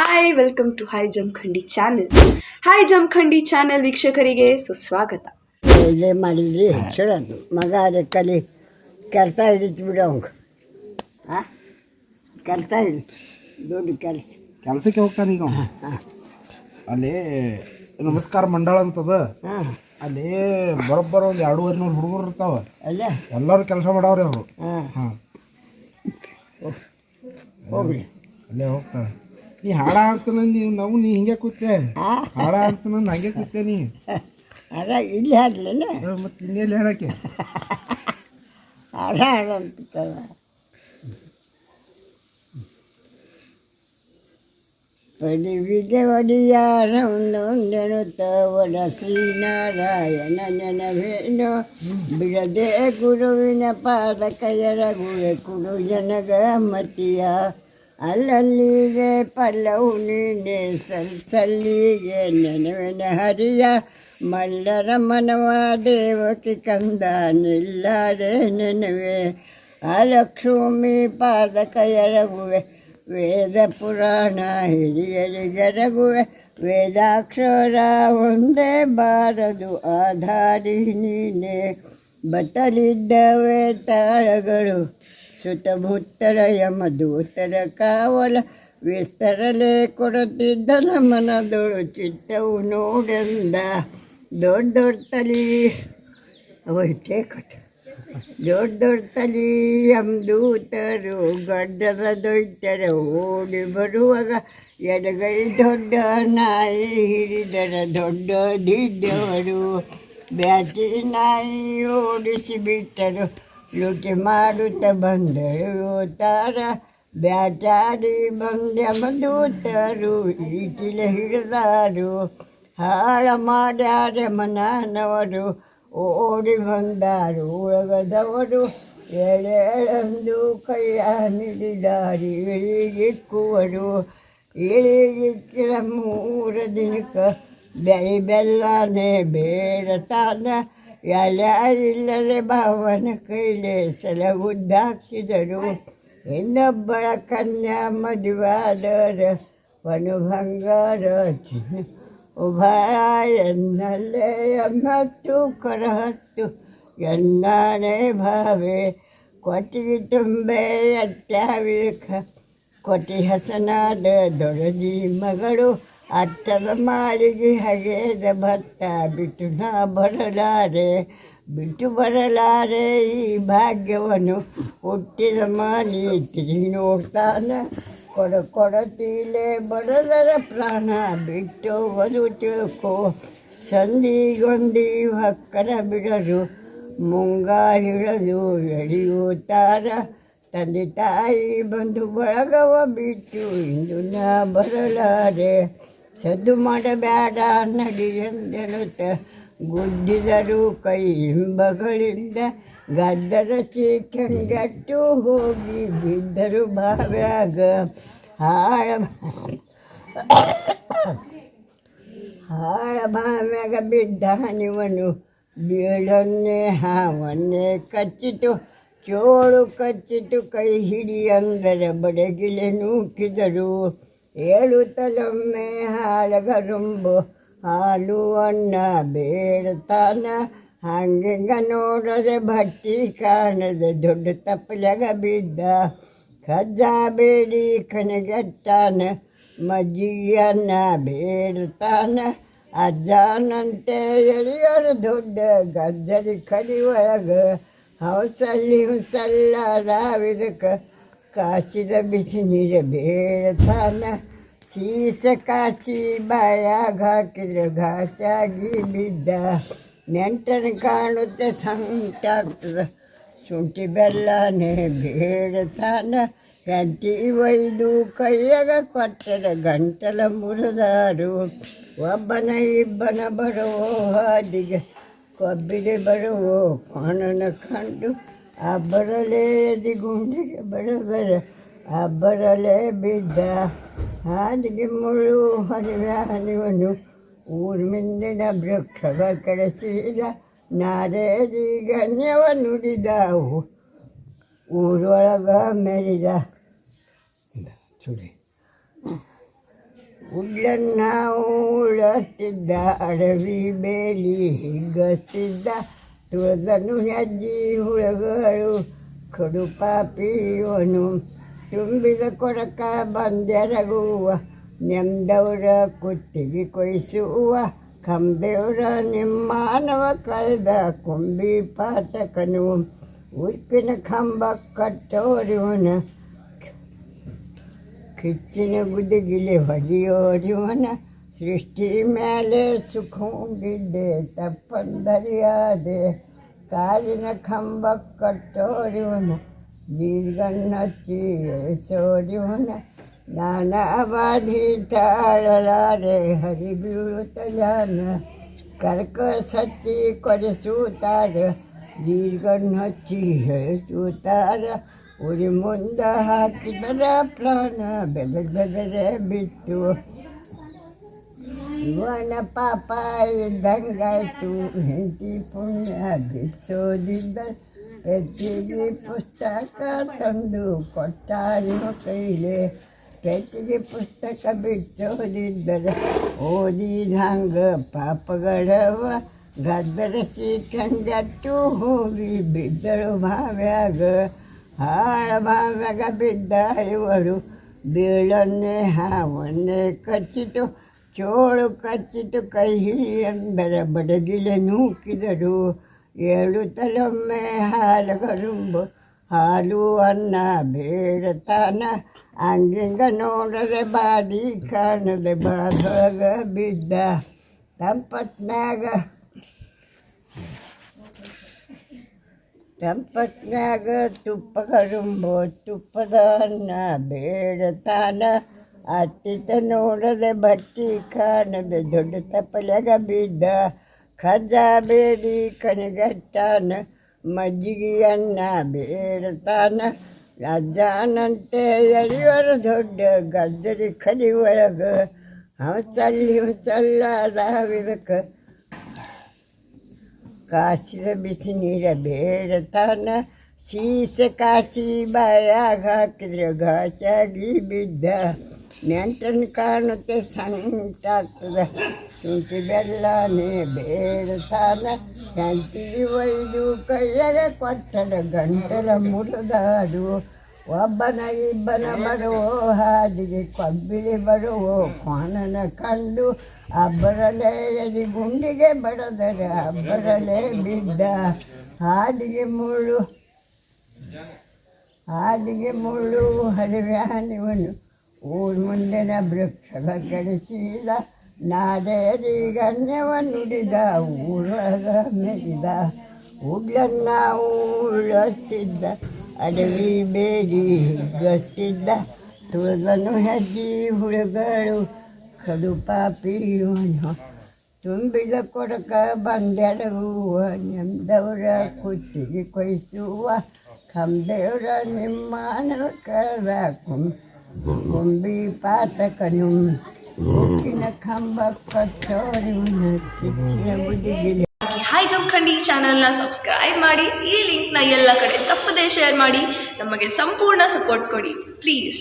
Hi welcome to hi Jamkhandi channel hi Jamkhandi channel ವೀಕ್ಷಕರಿಗೆ ಸುಸ್ವಾಗತ. ಇಲ್ಲೇ ಮಾಡಿದ್ರಿ ಚಲೋದು ಮಗ ಅದೇ ಕಲಿ ಕೆಲಸ ಹಿಡಿತು ಬಿಡು ಅವಂಗ ಹಾಂ ಕೆಲಸ ಹಿಡಿತು. ದೊಡ್ಡ ಕೆಲಸ. ಕೆಲ್ಸಕ್ಕೆ ಹೋಗ್ತಾನೆ ಈಗ. ಅಲ್ಲಿ ನಮಸ್ಕಾರ ಮಂಡಳ ಅಂತದ. ಹಾಂ. ಅಲ್ಲಿ ಬರೋಬ್ಬರ ಒಂದು ಎರಡೂವರೆ ನೂರು ಹುಡುಗರು ಇರ್ತಾವ. ಅಲ್ಲ. ಎಲ್ಲರೂ ಕೆಲಸ ಮಾಡವ್ರಿ ಅವರು. ಹಾಂ. ಹಾಂ. ಹೋಗ್ಲಿ. ಅಲ್ಲೇ ಹೋಗ್ತಾರೆ ನೀ ಹಾಡ ಹಾಡ್ತಾನ ನೀವು ನಾವು ನೀ ಹಿಂಗೆ ಕೂತೆ ಹಾಂ ಹಾಡ ಹಾಡ್ತಾನ ಹಂಗೆ ಕೂತೆ ನೀ ಅದ ಇಲ್ಲಿ ಹಾಡ್ಲಿಲ್ಲ ಮತ್ತೆ ಇನ್ನೆಲ್ಲಿ ಹೇಳಕ್ಕೆ ಹಾಡ ಹಾಡಂತಲ್ಲ ಪಡಿ ವಿದ್ಯೆ ಒಡಿಯಾರ ಒಂದೊಂದೆನುತ್ತ ಒಡ ಶ್ರೀನಾರಾಯಣ ನೆನವೇನು ಬಿಡದೆ ಗುರುವಿನ ಪಾದ ಕೈಯರಗುವೆ ಕುಡು ಜನಗ ಮತಿಯ ಅಲ್ಲಲ್ಲಿಗೆ ಪಲ್ಲವು ನೀನೆ ಸಲ್, ಸಲ್ಲಿಗೆ ನೆನವಿನ ಹರಿಯ ಮಲ್ಲರ ಮನವ ದೇವಕಿ ಕಂದ ನಿಲ್ಲಾರೆ ನೆನವೆ. ಅಲಕ್ಷ್ಮಿ ಪಾದಕ ಪಾದ ಕೈಯರಗುವೆ ವೇದ ಪುರಾಣ ಹಿರಿಯರಿಗೆರಗುವೆ ವೇದಾಕ್ಷರ ಒಂದೇ ಬಾರದು ಆಧಾರಿ ನೀನೆ. ಬಟಲಿದ್ದವೆ ತಾಳಗಳು. ಸುತ್ತಮುತ್ತರ ಯಮದೂತರ ಕಾವಲ ವಿಸ್ತರಲೆ ಕೊಡುತ್ತಿದ್ದ ನಮ್ಮನದೊಳು ಚಿತ್ತವು ನೋಡೆಂದ ದೊಡ್ಡ ದೊಡ್ಡ ತಲಿ. ಅವೈತೆ ಕಟ್ ದೊಡ್ಡ ದೊಡ್ಡ ತಲಿ ಎಂದೂತರು ಗಡ್ಡದ ದೊಯ್ತರ ಓಡಿ ಬರುವಾಗ ಎಡಗೈ ದೊಡ್ಡ ನಾಯಿ ಹಿಡಿದರ ದೊಡ್ಡ ದಿಡ್ಡವರು. ಬ್ಯಾಟಿ ನಾಯಿ ಓಡಿಸಿ ಬಿಟ್ಟರು. ಲೂಟಿ ಮಾಡುತ್ತ ಬಂದರು ತಾರ ಬ್ಯಾಟಾಡಿ ಬಂದ್ಯಮ ದೂತರು ಈಟಿಲೆ ಹಿಡಿದಾರು ಹಾಳ ಮಾಡ್ಯಾರ ಮನನವರು ಓಡಿ ಬಂದಾರು ಒಳಗದವರು ಎಳೆಳೆಂದು ಕೈಯ ಹಿಡಿದಾರಿ ಇಳಿಗಿಕ್ಕುವರು ಇಳಿಗಿಕ್ಕಿಲ ಮೂರ ದಿನಕ್ಕೆ ಬೆಳೆ ಬೆಲ್ಲನೆ ಬೇಡತಾನ ಎಲೆ ಇಲ್ಲದೆ ಭಾವನ ಕೈಲೆ ಸಲ ಉದ್ದಾಕಿದರು ಇನ್ನೊಬ್ಬಳ ಕನ್ಯಾ ಮದುವಾದರ ವನು ಬಂಗಾರ ಚಿನ್ನ ಉಭಯ ಎನ್ನಲ್ಲೇ ಎಂಬತ್ತು ಕರಹತ್ತು ಎನ್ನಾನೆ ಭಾವೆ ಕೊಟ್ಟಿಗೆ ತುಂಬೆ ಅಟ್ಟಾವಿಕ ಕೊಟ್ಟಿ ಹಸನಾದ ದೊಡಜಿ ಮಗಳು ಅಟ್ಟದ ಮಾಳಿಗೆ ಹಗೆದ ಭತ್ತ ಬಿಟ್ಟು ನಾ ಬರಲಾರೆ, ಬಿಟ್ಟು ಬರಲಾರೆ ಈ ಭಾಗ್ಯವನ್ನು ಹುಟ್ಟಿದ ಮಾಡಿ ತಿರುಗಿ ನೋಡ್ತಾನ. ಕೊಡ ಕೊಡತೀಲೆ ಬಡದರ ಪ್ರಾಣ ಬಿಟ್ಟು ಬದು ತಿಳ್ಕೊ. ಸಂದಿಗೊಂದಿ ಹಕ್ಕರ ಬಿಡರು ಮುಂಗಾರಿಡದು ಎಳೆಯುತ್ತಾರ. ತಂದೆ ತಾಯಿ ಬಂದು ಬಳಗವ ಬಿಟ್ಟು ಇಂದು ನಾ ಬರಲಾರೆ. ಸದ್ದು ಮಾಡಬೇಡ ನಡಿಯಂದೆನುತ್ತ ಗುದ್ದಿದರು ಕೈ ಹಿಂಬಗಳಿಂದ ಗದ್ದರ ಕಂಗಟ್ಟು ಹೋಗಿ ಬಿದ್ದರು ಬಾವ್ಯಾಗ. ಹಾಳ ಹಾಳ ಬಾವ್ಯಾಗ ಬಿದ್ದ ಹನಿವನು ಬೀಳನ್ನೇ ಹಾವನ್ನೇ ಕಚ್ಚಿತು. ಚೋಳು ಕಚ್ಚಿತು ಕೈ ಹಿಡಿಯಂದರ ಬಡಗಿಲೆ ನೂಕಿದರು. ಏಳು ತಲೊಮ್ಮೆ ಹಾಳಗರುಂಬು ಹಾಲು ಅನ್ನ ಬೇಡತಾನ ಹಂಗಿಂಗ ನೋಡದೆ ಭಟ್ಟಿ ಕಾಣದೆ ದೊಡ್ಡ ತಪ್ಪಲೆಗ ಬಿದ್ದ ಕಜ್ಜ ಬೇಡಿ ಕಣಗೆಟ್ಟಾನ ಮಜ್ಜಿಗೆಯನ್ನ ಬೇಡ್ತಾನ ಅಜ್ಜನಂತೆ ಎಳಿಯರು ದೊಡ್ಡ ಗಜ್ಜರಿ ಕಡಿ ಒಳಗ ಹೌಸಲ್ಲಿ ಹುಸಲ್ಲ ರಾವಿದಕ್ಕೆ ಕಾಸಿದ ಬಿಸಿ ನೀರು ಬೇಡತಾನ ಸೀಸ ಕಾಸಿ ಬಾಯಾಗ ಹಾಕಿದ್ರೆ ಘಾಸಾಗಿ ಬಿದ್ದ. ನೆಂಟನ ಕಾಣುತ್ತೆ ಸಂಕಟಾಗ್ತದೆ ಶುಂಠಿ ಬೆಲ್ಲನೇ ಬೇಡತಾನ ಗಂಟಿ ಒಯ್ದು ಕೈಯಾಗ ಕೊಟ್ಟರ ಗಂಟಲ ಮುರಿದಾರು. ಒಬ್ಬನ ಇಬ್ಬನ ಬರುವೋ ಹಾದಿಗೆ ಕೊಬ್ಬಿಗೆ ಬರುವೋ ಕೋಣನ ಕಂಡು ಅಬ್ಬರಲೇ ಎದಿ ಗುಂಡಿಗೆ ಬಡದರ ಅಬ್ಬರಲೇ ಬಿದ್ದ ಹಾದಿಗೆ ಮುಳ್ಳು ಹರಿವೆ ಹರಿವನು. ಊರ್ಮಿಂದಿನ ವೃಕ್ಷಗಳ ಕಡೆಸಿದ ನಾರೇದಿ ಗಣ್ಯವ ನುಡಿದವು ಊರೊಳಗ ಮೆರಿದ ಸುಡಿ ಉಡ್ಲನ್ನ ಉಳಿಸ್ತಿದ್ದ ಅಡವಿ ಬೇಲಿ ಹಿಗ್ಗಿಸ್ತಿದ್ದ ತುಳದನು ಅಜ್ಜಿ ಹುಳಗಳು ಕಡು ಪಾಪಿಯವನು ತುಂಬಿದ ಕೊಡಕ ಬಂದೆರಗುವ ನೆಮ್ದವರ ಕುತ್ತಿಗೆ ಕೊಯ್ಸುವ ಕಂಬೆಯವರ ನಿಮ್ಮಾನವ ಕಳೆದ ಕೊಂಬಿ ಪಾತಕನು. ಉಪ್ಪಿನ ಕಂಬ ಕಟ್ಟೋರಿವನ, ಕಿಚ್ಚಿನ ಗುದಿಗಿಲೆ ಹೊಡೆಯೋರಿವನ सृष्टि मेले सुखोंगी दे तपन दरिया दे कालिन खंबक कटोरिन जीर्गन्न चीसोरिन नाना बाधी ताड़ला रे हरि ब्यूत जान। कर्क सच्ची कर सूतार जीर्गन्न चीह सूतार। उरी मुंद हाकिदर प्राण बेदर बेदर बित्तू ಇವನ ಪಾಪ ಇದ್ದಂಗಾಯ್ತು. ಹೆಂಡತಿ ಪುಣ್ಯ ಬಿಚ್ಚೋದಿದ್ದ ಪೆಟ್ಟಿಗೆ ಪುಸ್ತಕ ತಂದು ಕೊಟ್ಟಾರಿನ ಕೈಲೆ. ಪೆಟ್ಟಿಗೆ ಪುಸ್ತಕ ಬಿಚ್ಚೋದಿದ್ದರೆ ಓದಿದಂಗ ಪಾಪಗಳವ ಗದ್ದರಿಸಿ ಕಂದಟ್ಟು ಹೋಗಿ ಬಿದ್ದಳು ಬಾವ್ಯಾಗ ಹಾಳ ಬಾವ್ಯಾಗ ಬಿದ್ದ ಇವಳು. ಬೀಳನ್ನೇ ಹಾವನ್ನೇ ಕಚ್ಚಿತು ಚೋಳು ಕಚ್ಚಿತು ಕೈ ಹಿಡಿಯಂದರ ಬಡಗಿಲೆ ನೂಕಿದರು ಏಳು ತಲೊಮ್ಮೆ ಹಾಲಗರುಂಬು ಹಾಲು ಅನ್ನ ಬೇಡತಾನ ಹಂಗಿಂಗ ನೋಡದೆ ಬಾದಿ ಕಾಣದೆ ಬಾದೊಳಗ ಬಿದ್ದ ತಂಪತ್ನಾಗ ತಂಪತ್ನಾಗ ತುಪ್ಪಗರುಂಬು ತುಪ್ಪದ ಅನ್ನ ಬೇಡತಾನ ಅತ್ತಿತ ನೋಡದೆ ಬಟ್ಟಿ ಕಾಣದೆ ದೊಡ್ಡ ತಪ್ಪಲೆಗ ಬಿದ್ದ ಖಜ ಬೇಡಿ ಕಣಿಗಟ್ಟಾನ ಮಜ್ಜಿಗೆ ಅನ್ನ ಬೇಡತಾನ ಅಜ್ಜನಂತೆ ಎಳಿಯೋರು ದೊಡ್ಡ ಗದ್ದರಿ ಕಡಿ ಒಳಗ ಹಂಚಲ್ಲಿ ಹಂಚಲ್ಲ ಕಾಸಿದ ಬಿಸಿ ನೀರ ಬೇಡತಾನ ಸೀಸೆ ಕಾಸಿ ಬಾಯಾಗ ಹಾಕಿದ್ರೆ ಗಾಚಾಗಿ ಬಿದ್ದ ನೆಂಟನ್ ಕಾಣುತ್ತೆ ಸಂಟಾಗ್ತದೆ. ಶುಂಠಿ ಬೆಲ್ಲನೇ ಬೇಡತಾನ ಶಂಟಿ ಒಯ್ದು ಕೈಯರೆ ಕೊಟ್ಟದ ಗಂಟಲ ಮುರಿದಾಡು. ಒಬ್ಬನ ಇಬ್ಬನ ಬರುವೋ ಹಾದಿಗೆ ಕೊಬ್ಬಿಲಿ ಬರುವೋ ಕೋನನ ಕಂಡು ಅಬ್ಬರಲೇ ಎದಿ ಗುಂಡಿಗೆ ಬಡದರೆ ಅಬ್ಬರಲೇ ಬಿದ್ದ. ಹಾದಿಗೆ ಮುಳ್ಳು ಹಾದಿಗೆ ಮುಳ್ಳು, ಹರಿವ್ಯಾನಿವನು ಊರ್ ಮುಂದಿನ ವೃಕ್ಷಗ ಕೆಡಿಸಿದ ನಾದೇರಿ ಗಣ್ಯವ ನುಡಿದ ಊರೊಳಗ ಮೆರಿದ ಉಡ್ಲನ್ನ ಉಳಿಸ್ತಿದ್ದ ಅಡವಿ ಬೇಡಿ ಗಸ್ತಿದ್ದ ತುಳಿದನು ಹೆಜ್ಜಿ ಹುಳುಗಳು ಕಡು ಪಾಪಿಯವನು ತುಂಬಿದ ಕೊಡಕ ಬಂದೆರಗುವ ನೆಮ್ದವರ ಕುತ್ತಿಗೆ ಕೊಯ್ಸುವ ಕಂಬೆಯವರ ನಿಮ್ಮಾನವ ಕಳೆದ ಕುಂ ಪಾತ ಪಾತಕನು ಉಕ್ಕಿನ ಕಂಬ ಕಟ್ಟೋರಿವನ ಕಿಚ್ಚಿನ ಬುದಿಗಿಲೆ ಹಾಯ್ ಜಮಖಂಡಿ ಚಾನಲ್ನ ಸಬ್ಸ್ಕ್ರೈಬ್ ಮಾಡಿ, ಈ ಲಿಂಕ್ನ ಎಲ್ಲ ಕಡೆ ತಪ್ಪದೇ ಶೇರ್ ಮಾಡಿ, ನಮಗೆ ಸಂಪೂರ್ಣ ಸಪೋರ್ಟ್ ಕೊಡಿ ಪ್ಲೀಸ್